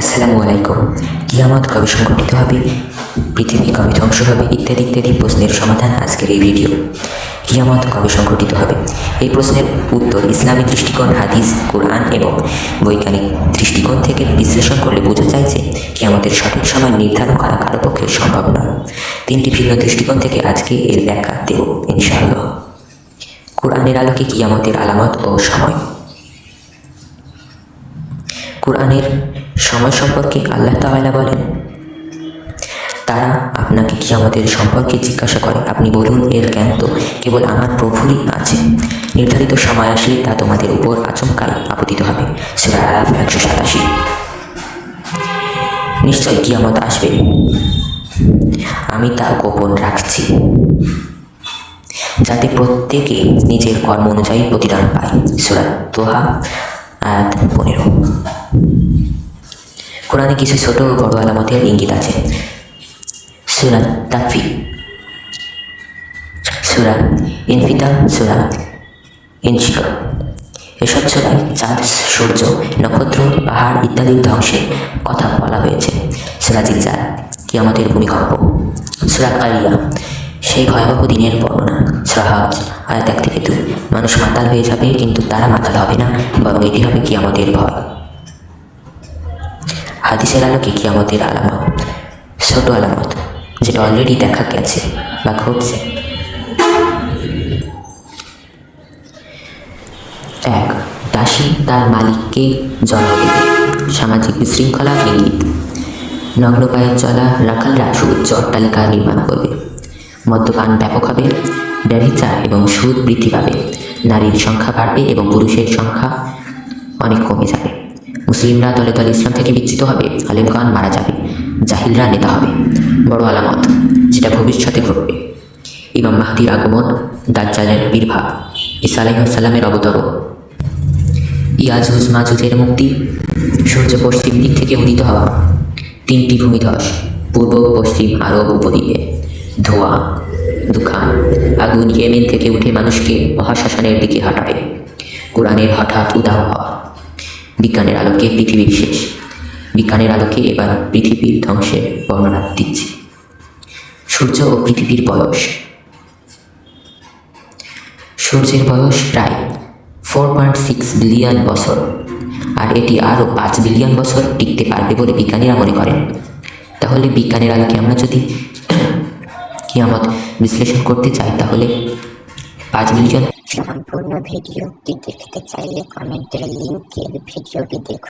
আসসালামু আলাইকুম। কিয়ামত কবে সংঘটিত হবে? পৃথিবী কবে ধ্বংস হবে? ইত্যাদি ইত্যাদি প্রশ্নের সমাধান আজকের এই ভিডিও। কিয়ামত কবে সংঘটিত হবে? এই প্রশ্নের উত্তর ইসলামী দৃষ্টিকোণ, হাদিস, কোরআন এবং বৈজ্ঞানিক দৃষ্টিকোণ থেকে বিশ্লেষণ করলে বোঝা যায় যে কিয়ামতের সঠিক সময় নির্ধারণ করা কারও পক্ষে সম্ভব নয়। তিনটি ভিন্ন দৃষ্টিকোণ থেকে আজকে এর ব্যাখ্যা দেব, ইনশাআল্লাহ। কোরআনের আলোকে কিয়ামতের আলামত ও সময়। কোরআনের সময় সম্পর্কে আল্লাহ তাআলা বলেন, তারা আপনাকে কি আমাদের সম্পর্কে জিজ্ঞাসা করে। আপনি বলুন, এর জ্ঞান তো কেবল আমার প্রভুরই আছে। নির্ধারিত সময় আসলে তা তোমাদের উপর আচমকাই আপতিত হবে। সুরা আরাফ একশো সাতাশি। নিশ্চয় কিয়ামত আসবে। আমি তা গোপন রাখছি, যাতে প্রত্যেকে নিজের কর্ম অনুযায়ী প্রতিদান পায়। সুরা তোহা, আয়াত পনেরো। কোরআনে কিছু ছোট ও বড় আলামতের ইঙ্গিত আছে। সুরা তাকফি সুরা ইনফিতা সুরা ইনশিকা। এসব সুরায় চাঁদ, সূর্য, নক্ষত্র, পাহাড় ইত্যাদির ধ্বংসের কথা বলা হয়েছে। সুরা জিলজার কি আমাদের ভূমিকম্প। সুরা কালিয়া, সেই ভয়াবহ দিনের বর্ণনা। সাহাজ আয়াত এক থেকে দুই। মানুষ মাতাল হয়ে যাবে, কিন্তু তারা মাতাল হবে না, বরং এটি হবে কি আমাদের ভয়। হাদিসের আলোকে কি আমাদের আলামত, ছোট আলামত, যেটা অলরেডি দেখা গেছে বা ঘটছে। এক, দাসী তার মালিককে জন্ম দেবে। সামাজিক বিশৃঙ্খলা ইঙ্গিত নগ্ন পায়ে চলা রাখালরা সুউচ্চ অট্টালিকা নির্মাণ করবে। মদ্যপান ব্যাপক হবে। ব্যভিচার এবং সুদ বৃদ্ধি পাবে। নারীর সংখ্যা বাড়বে এবং পুরুষের সংখ্যা অনেক কমে যাবে। মুসলিমরা দলে দলে ইসলাম থেকে বিচ্ছিত হবে আলিমগণ মারা যাবে, জাহিলরা নেতা হবে। বড় আলামত, যেটা ভবিষ্যতে ঘটবে। ইমাম মাহদির আগমন দাজ্জালের বীরভাব ইসা আলাইসাল্লামের অবতরণ। ইয়াজুজ মাজুজের মুক্তি, সূর্য পশ্চিম দিক থেকে উদিত হওয়া। তিনটি ভূমিধস, পূর্ব, পশ্চিম, আরব উপদ্বীপে। ধোঁয়া, দুখান, আগুন ইয়েমেন থেকে উঠে মানুষকে মহাশাসনের দিকে হাঁটাবে। কোরআনের হঠাৎ উদাহ হওয়া বিজ্ঞানের আলোকে পৃথিবীর শেষ। বিজ্ঞানের আলোকে এবার পৃথিবীর ধ্বংসের বর্ণনা দিচ্ছে। সূর্য ও পৃথিবীর বয়স। সূর্যের বয়স প্রায় ফোর পয়েন্ট সিক্স বিলিয়ন বছর। আর এটি আরও পাঁচ বিলিয়ন বছর টিকতে পারবে বলে বিজ্ঞানীরা মনে করেন। তাহলে বিজ্ঞানের আলোকে আমরা যদি কিয়ামত বিশ্লেষণ করতে চাই, তাহলে পাঁচ বিলিয়ন সম্পূর্ণ ভিডিওটি দেখতে চাইলে কমেন্টের লিংকের ভিডিওটি দেখুন।